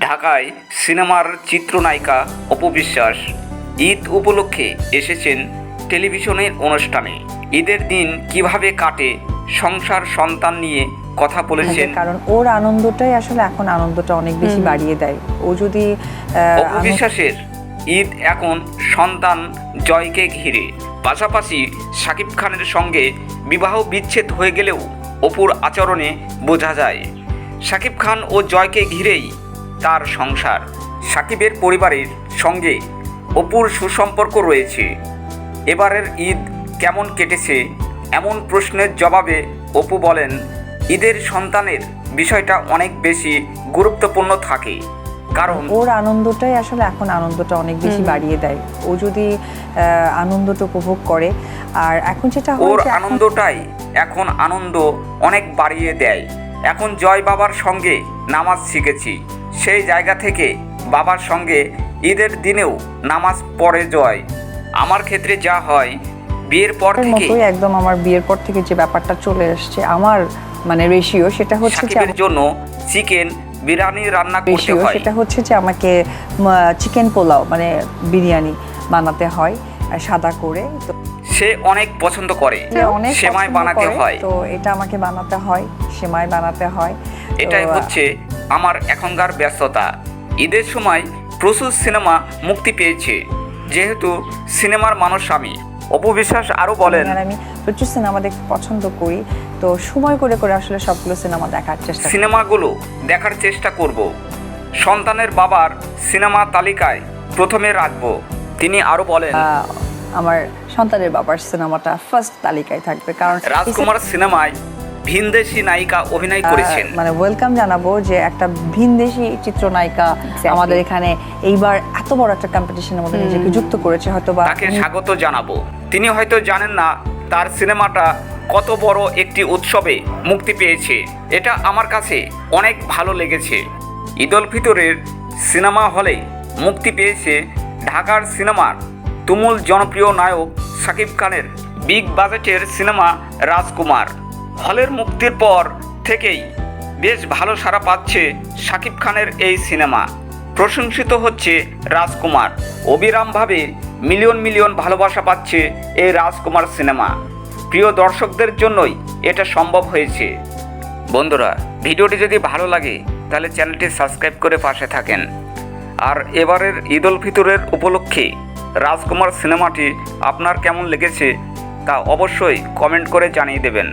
ঢাকায় সিনেমার চিত্রনায়িকা অপবিশ্বাস ঈদ উপলক্ষে এসেছেন টেলিভিশনের অনুষ্ঠানে। ঈদের দিন কীভাবে কাটে সংসার সন্তান নিয়ে কথা বলেছেন কারণ ওর আনন্দটাই আসলে এখন আনন্দটা অনেক বেশি বাড়িয়ে দেয়। ও যদি আহ, আনন্দ- অপবিশ্বাসের ঈদ এখন সন্তান জয়কে ঘিরে। পাশাপাশি শাকিব খানের সঙ্গে বিবাহ বিচ্ছেদ হয়ে গেলেও অপুর আচরণে বোঝা যায়। শাকিব খান ও জয়কে ঘিরেই তার সংসার। সাকিবের পরিবারের সঙ্গে অপুর সুসম্পর্ক রয়েছে। এবারের ঈদ কেমন কেটেছে এমন প্রশ্নের জবাবে অপু বলেন ঈদের সন্তানের বিষয়টা অনেক বেশি গুরুত্বপূর্ণ থাকে। কারণ ওর আনন্দটাই আসলে এখন আনন্দটা অনেক বেশি বাড়িয়ে দেয়। ও যদি আনন্দটা উপভোগ করে আর এখন যেটা ওর আনন্দটাই এখন আনন্দ অনেক বাড়িয়ে দেয়। এখন জয় বাবার সঙ্গে নামাজ শিখেছি। সেই জায়গা থেকে বাবার সঙ্গে ঈদের দিনেও নামাজ পড়ে জয়। আমার ক্ষেত্রে যা হয় বিয়ের পর থেকে একদম আমার বিয়ের পর থেকে যে ব্যাপারটা চলে আসছে আমার মানে রেশিও সেটা হচ্ছে সাকিবের জন্য চিকেন বিরিয়ানি রান্না করতে হয়। সেটা হচ্ছে যে আমাকে চিকেন পোলাও মানে বিরিয়ানি বানাতে হয় সাদা করে। তো সে অনেক পছন্দ করে। সেমাই বানাতে হয়। তো এটা আমাকে বানাতে হয় সেমাই বানাতে হয়। এটাই হচ্ছে আমার এখনকার ব্যস্ততা। ঈদের সময় প্রচুর সিনেমা মুক্তি পেয়েছে। যেহেতু সিনেমার মানুষ আমি। অপবিশ্বাস আরও বলেন। আমি প্রচুর সিনেমা দেখতে পছন্দ করি। তো সময় করে করে আসলে সবগুলো সিনেমা দেখার চেষ্টা সিনেমাগুলো দেখার চেষ্টা করব। সন্তানের বাবার সিনেমা তালিকায় প্রথমে রাখব। তিনি আরও বলেন। আমার সন্তানের বাবার সিনেমাটা ফার্স্ট তালিকায় থাকবে। কারণ রাজকুমার সিনেমায় ভিনদেশি নায়িকা অভিনয় করেছেন। মানে ওয়েলকাম জানাব যে একটা ভিনদেশি চিত্রনায়িকা আমাদের এখানে এইবার এত বড় একটা কম্পিটিশনের মধ্যে নিজেকে যুক্ত করেছে হয়তো বা তাকে স্বাগত জানাব। তিনি হয়তো জানেন না তার সিনেমাটা কত বড় একটি উৎসবে মুক্তি পেয়েছে। এটা আমার কাছে অনেক ভালো লেগেছে। ঈদ উল ফিতরের সিনেমা হলে মুক্তি পেয়েছে ঢাকার সিনেমার তুমুল জনপ্রিয় নায়ক শাকিব খানের বিগ বাজেটের সিনেমা রাজকুমার। হলের মুক্তির পর থেকেই বেশ ভালো সাড়া পাচ্ছে শাকিব খানের এই সিনেমা। প্রশংসিত হচ্ছে রাজকুমার। অবিরামভাবে মিলিয়ন মিলিয়ন ভালোবাসা পাচ্ছে এই রাজকুমার সিনেমা। প্রিয় দর্শকদের জন্যই এটা সম্ভব হয়েছে। বন্ধুরা, ভিডিওটি যদি ভালো লাগে, তাহলে চ্যানেলটি সাবস্ক্রাইব করে পাশে থাকেন। আর এবারের ঈদ উল ফিতরের উপলক্ষে রাজকুমার সিনেমাটি আপনার কেমন লেগেছে তা অবশ্যই কমেন্ট করে জানিয়ে দেবেন।